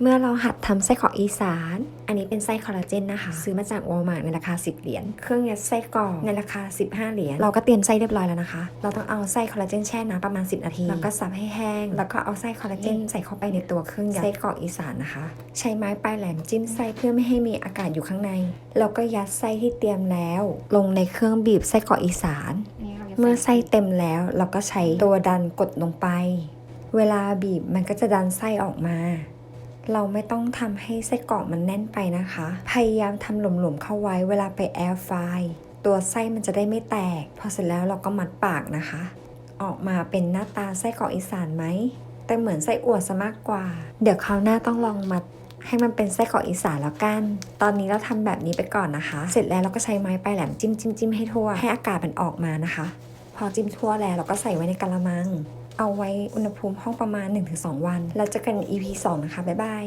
เมื่อเราหัดทำไส้กรอกอีสาน อันนี้เป็นไส้คอลลาเจนนะคะ ซื้อมาจากวอลมาร์ทในราคา 10 เหรียญ เครื่องยัดไส้กรอกในราคา 15 เหรียญ เราก็เตรียมไส้เรียบร้อยแล้วนะคะ เราต้องเอาไส้คอลลาเจนแช่น้ำประมาณ 10 นาที แล้วก็สับให้แห้ง แล้วก็เอาไส้คอลลาเจนใส่เข้าไปในตัวเครื่องยัดไส้กรอกอีสานนะคะ ใช้ไม้ปลายแหลมจิ้มไส้เพื่อไม่ให้มีอากาศอยู่ข้างใน แล้วก็ยัดไส้ที่เตรียมแล้ว ลงในเครื่องบีบไส้กรอกอีสาน เมื่อไส้เต็มแล้ว เราก็ใช้ตัวดันกดลงไป เวลาบีบมันก็จะดันไส้ออกมา เราไม่ต้องทำให้ไส้กรอกมันแน่นไปนะคะ พยายามทำหลวมๆเข้าไว้เวลาไปแอร์ไฟร์ตัวไส้มันจะได้ไม่แตก พอเสร็จแล้วเราก็มัดปากนะคะ ออกมาเป็นหน้าตาไส้กรอกอีสานไหม แต่เหมือนไส้อั่วซะมากกว่า เดี๋ยวคราวหน้าต้องลองมัดให้มันเป็นไส้กรอกอีสานแล้วกัน ตอนนี้เราทำแบบนี้ไปก่อนนะคะ เสร็จแล้วเราก็ใช้ไม้ปลายแหลมจิ้มจิ้มจิ้มให้ทั่ว ให้อากาศมันออกมานะคะ พอจิ้มทั่วแล้วเราก็ใส่ไว้ในกะละมัง เอาไว้อุณหภูมิห้องประมาณ 1-2 วัน แล้วเจอกัน EP 2 นะคะ บ๊ายบาย